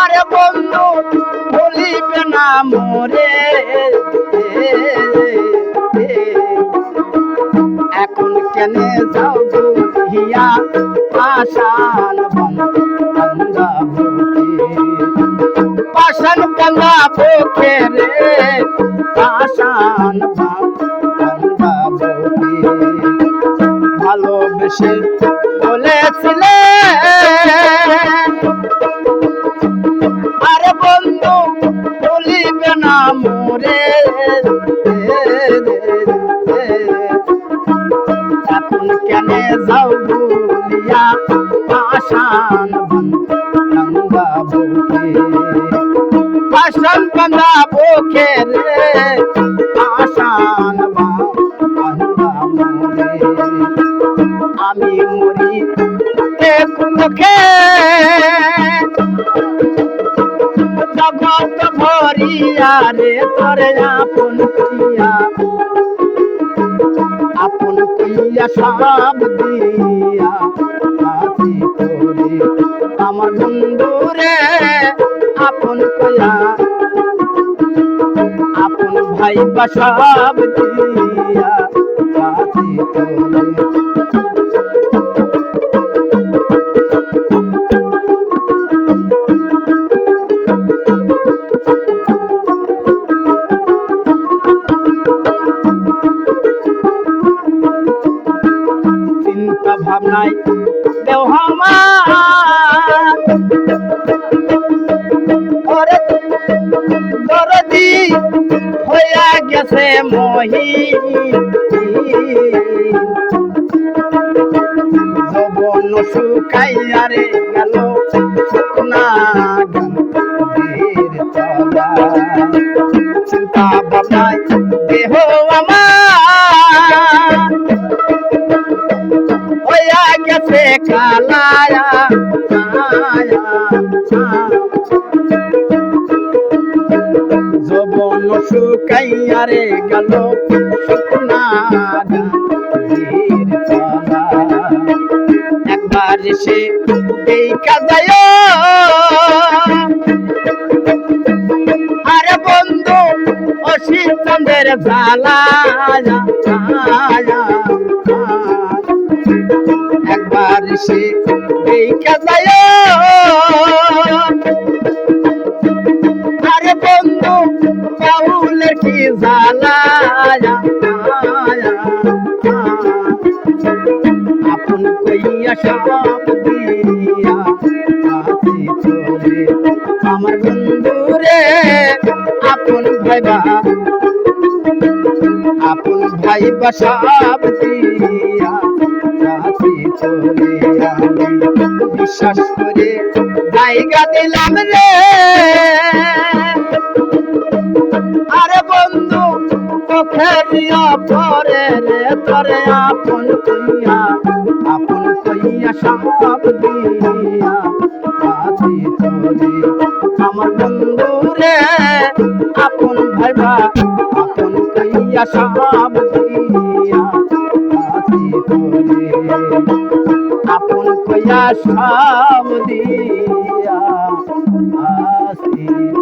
আরে বন্ধু, বলিবে না মোরে। এখন কেনে যাও হিয়া পাশান বন্ধা পাশান বন্ধা ভোকে রে পাশান ভালোবেসে বলেছিলে মোরে এখন কেন যাও বলিয়া পাশান গঙ্গা বুকে পাশান গঙ্গা বুকে রে পাশান গঙ্গা মোরে। আমি মরি এক মুখে ভরিয়া রে তরে আপন প্রিয়া আপন প্রিয়া সব দিয়া আসি তোরে আমার বন্ধু রে আপন প্রিয়া আপন ভাই বা সব দিয়া আসি তোরে চিন্তা ভাবনায় দেও ওরে দরদি হইয়া গেছে মহি যবন শুকাইয়া রে গেল শুকনা চিন্তা ভাবনায় গেছে কালায়া শুকাইয়া রে গেল। একবার সে আরে বন্ধু অসিত চন্দ্রের জ্বালায়া সে এই কাজায় আরে বন্ধু বাউলের কি জ্বালায়া? আপন কইয়া সব দিয়া আসি চলে। আমার বন্ধু রে, আপন ভাইবা। আপন ভাই সব দিয়া চলে বিশ্বাস করে জায়গা দিলাম রে আরে বন্ধু পোখরিয়া পরে রে তরে আপন কইয়া আপন কইয়া সব দিয়া আসি চলে আমার বন্ধু রে আপন ভাইবা, আপন কইয়া সব দিয়া দিয়া শাম দিয়া আসি